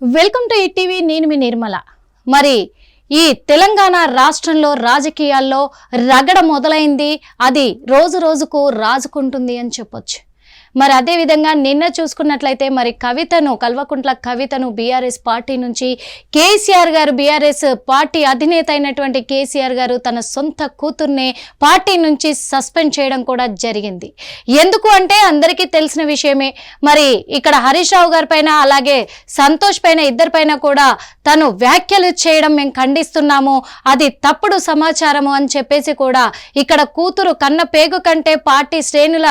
Welcome to ETV నేను మీ నిర్మల. మరి ఈ తెలంగాణ రాష్ట్రంలో రాజకీయాల్లో రగడ మొదలైంది అది రోజు రోజుకు రాజుకుంటుంది అని చెప్పొచ్చు. మరి అదే విధంగా నిన్న చూసుకున్నట్లయితే మరి కవితను కల్వకుంట్ల కవితను బీఆర్ఎస్ పార్టీ నుంచి కేసీఆర్ గారు బీఆర్ఎస్ పార్టీ అధినేత అయినటువంటి కేసీఆర్ గారు తన సొంత కూతుర్ని పార్టీ నుంచి సస్పెండ్ చేయడం కూడా జరిగింది. ఎందుకు అంటే అందరికీ తెలిసిన విషయమే. మరి ఇక్కడ హరీష్ రావు గారి పైన అలాగే సంతోష్ పైన ఇద్దరి పైన కూడా తను వ్యాఖ్యలు చేయడం మేము ఖండిస్తున్నాము. అది తప్పుడు సమాచారము అని చెప్పేసి కూడా ఇక్కడ కూతురు కన్న పేగు కంటే పార్టీ శ్రేణుల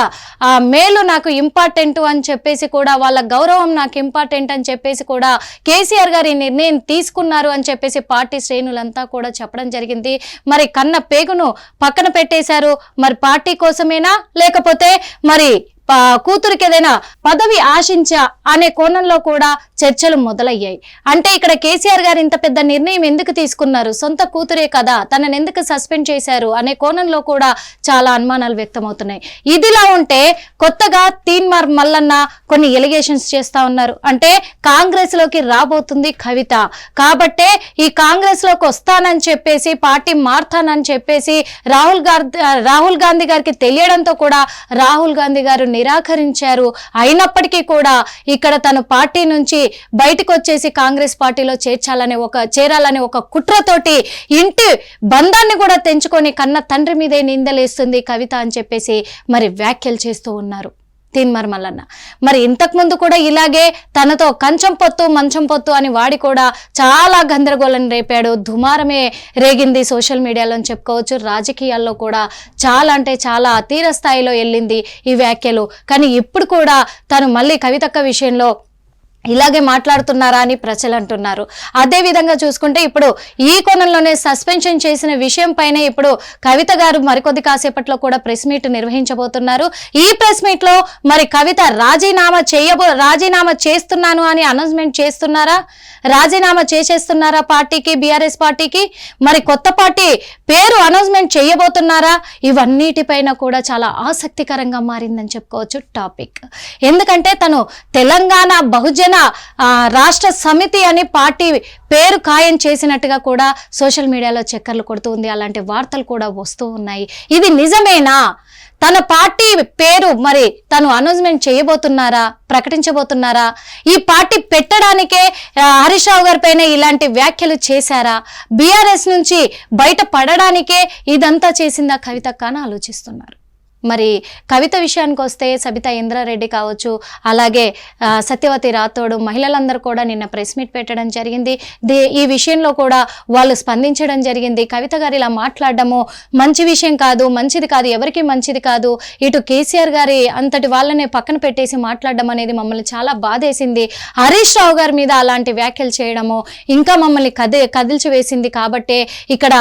మేలు నాకు ఇంపార్టెంట్ అని చెప్పేసి కూడా వాళ్ళ గౌరవం నాకు ఇంపార్టెంట్ అని చెప్పేసి కూడా కేసీఆర్ గారు ఈ నిర్ణయం తీసుకున్నారు అని చెప్పేసి పార్టీ శ్రేణులంతా కూడా చెప్పడం జరిగింది. మరి కన్న పేగును పక్కన పెట్టేశారు. మరి పార్టీ కోసమేనా? లేకపోతే మరి కూతురికి ఏదైనా పదవి ఆశించా అనే కోణంలో కూడా చర్చలు మొదలయ్యాయి. అంటే ఇక్కడ కేసీఆర్ గారు ఇంత పెద్ద నిర్ణయం ఎందుకు తీసుకున్నారు? సొంత కూతురే కదా తనని ఎందుకు సస్పెండ్ చేశారు అనే కోణంలో కూడా చాలా అనుమానాలు వ్యక్తమవుతున్నాయి. ఇదిలా ఉంటే కొత్తగా తీన్మార్ మల్లన్న కొన్ని ఎలిగేషన్స్ చేస్తా ఉన్నారు. అంటే కాంగ్రెస్లోకి రాబోతుంది కవిత. కాబట్టే ఈ కాంగ్రెస్లోకి వస్తానని చెప్పేసి పార్టీ మారుతానని చెప్పేసి రాహుల్ గాంధీ రాహుల్ గాంధీ గారికి తెలియడంతో కూడా రాహుల్ గాంధీ గారు నిరాకరించారు. అయినప్పటికీ కూడా ఇక్కడ తను పార్టీ నుంచి బయటకు వచ్చేసి కాంగ్రెస్ పార్టీలో చేర్చాలనే ఒక చేరాలనే ఒక కుట్రతోటి ఇంటి బంధాన్ని కూడా తెంచుకొని కన్న తండ్రి మీదే నిందలేస్తుంది కవిత అని చెప్పేసి మరి వ్యాఖ్యలు చేస్తూ ఉన్నారు. తీన్మర్ మల్లన్న మరి ఇంతకుముందు కూడా ఇలాగే తనతో కంచం పొత్తు మంచం పొత్తు అని వాడి కూడా చాలా గందరగోళం రేపాడు. దుమారమే రేగింది సోషల్ మీడియాలో అని చెప్పుకోవచ్చు. రాజకీయాల్లో కూడా చాలా అంటే చాలా తీర స్థాయిలో వెళ్ళింది ఈ వ్యాఖ్యలు. కానీ ఇప్పుడు కూడా తను మళ్ళీ కవితక్క విషయంలో ఇలాగే మాట్లాడుతున్నారా అని ప్రజలు అంటున్నారు. అదేవిధంగా చూసుకుంటే ఇప్పుడు ఈ కోణంలోనే సస్పెన్షన్ చేసిన విషయం పైన ఇప్పుడు కవిత గారు మరికొద్ది కాసేపట్లో కూడా ప్రెస్ మీట్ నిర్వహించబోతున్నారు. ఈ ప్రెస్ మీట్లో మరి కవిత రాజీనామా చేయబో రాజీనామా చేస్తున్నాను అని అనౌన్స్మెంట్ చేస్తున్నారా? రాజీనామా చేసేస్తున్నారా పార్టీకి బీఆర్ఎస్ పార్టీకి? మరి కొత్త పార్టీ పేరు అనౌన్స్మెంట్ చేయబోతున్నారా? ఇవన్నిటిపైన కూడా చాలా ఆసక్తికరంగా మారిందని చెప్పుకోవచ్చు టాపిక్. ఎందుకంటే తను తెలంగాణ బహుజన రాష్ట్ర సమితి అని పార్టీ పేరు ఖాయం చేసినట్టుగా కూడా సోషల్ మీడియాలో చక్కర్లు కొడుతూ ఉంది. అలాంటి వార్తలు కూడా వస్తూ ఉన్నాయి. ఇది నిజమేనా? తన పార్టీ పేరు మరి తను అనౌన్స్మెంట్ చేయబోతున్నారా? ప్రకటించబోతున్నారా? ఈ పార్టీ పెట్టడానికే హరీష్ రావు గారి పైన ఇలాంటి వ్యాఖ్యలు చేశారా? బీఆర్ఎస్ నుంచి బయట పడడానికే ఇదంతా చేసిందా కవిత అని ఆలోచిస్తున్నారు. మరి కవిత విషయానికి వస్తే సబితా ఇంద్రారెడ్డి కావచ్చు అలాగే సత్యవతి రాథోడు మహిళలందరూ కూడా నిన్న ప్రెస్ మీట్ పెట్టడం జరిగింది. దే ఈ విషయంలో కూడా వాళ్ళు స్పందించడం జరిగింది. కవిత గారు ఇలా మాట్లాడడము మంచి విషయం కాదు మంచిది కాదు ఎవరికి మంచిది కాదు. ఇటు కేసీఆర్ గారి అంతటి వాళ్ళనే పక్కన పెట్టేసి మాట్లాడడం అనేది మమ్మల్ని చాలా బాధేసింది. హరీష్ రావు గారి మీద అలాంటి వ్యాఖ్యలు చేయడము ఇంకా మమ్మల్ని కది కదిల్చి వేసింది కాబట్టే ఇక్కడ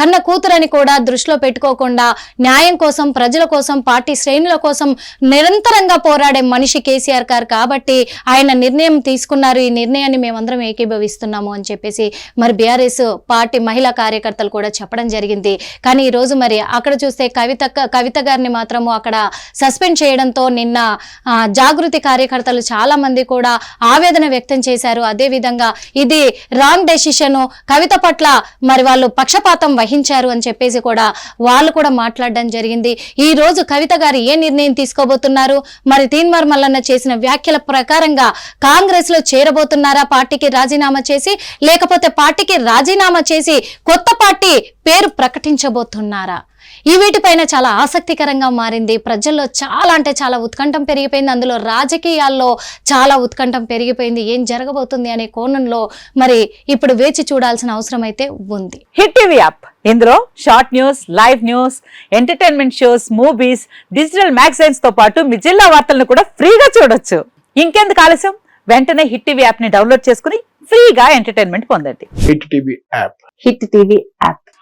కన్న కూతురని కూడా దృష్టిలో పెట్టుకోకుండా న్యాయం కోసం ప్రజలు కోసం పార్టీ శ్రేణుల కోసం నిరంతరంగా పోరాడే మనిషి కేసీఆర్ గారు కాబట్టి ఆయన నిర్ణయం తీసుకున్నారు. ఈ నిర్ణయాన్ని మేమందరం ఏకీభవిస్తున్నాము అని చెప్పేసి మరి బీఆర్ఎస్ పార్టీ మహిళా కార్యకర్తలు కూడా చెప్పడం జరిగింది. కానీ ఈరోజు రోజు మరి అక్కడ చూస్తే కవిత కవిత గారిని మాత్రము అక్కడ సస్పెండ్ చేయడంతో నిన్న జాగృతి కార్యకర్తలు చాలా మంది కూడా ఆవేదన వ్యక్తం చేశారు. అదే విధంగా ఇది రాంగ్ డెసిషన్ కవిత పట్ల మరి వాళ్ళు పక్షపాతం వహించారు అని చెప్పేసి కూడా వాళ్ళు కూడా మాట్లాడడం జరిగింది. ఈ ఈ రోజు కవిత గారు ఏ నిర్ణయం తీసుకోబోతున్నారు? మరి తీన్మార్ మల్లన్న చేసిన వ్యాఖ్యల ప్రకారంగా కాంగ్రెస్లో చేరబోతున్నారా? పార్టీకి రాజీనామా చేసి లేకపోతే పార్టీకి రాజీనామా చేసి కొత్త పార్టీ పేరు ప్రకటించబోతున్నారా? ఈ వీటిపైన చాలా ఆసక్తికరంగా మారింది. ప్రజల్లో చాలా అంటే చాలా ఉత్కంఠం పెరిగిపోయింది. అందులో రాజకీయాల్లో చాలా ఉత్కంఠం పెరిగిపోయింది. ఏం జరగబోతుంది అనే కోణంలో మరి ఇప్పుడు వేచి చూడాల్సిన అవసరం అయితే ఉంది. Hit TV app. ఇందులో short news live news entertainment shows movies digital మ్యాగజైన్స్తో పాటు మీ జిల్లా వార్తలను కూడా ఫ్రీగా చూడొచ్చు. ఇంకెందుకు ఆలస్యం? వెంటనే హిట్ టీవీ యాప్ని డౌన్లోడ్ చేసుకుని ఫ్రీగా ఎంటర్టైన్మెంట్ పొందండి. Hit TV app. Hit TV app.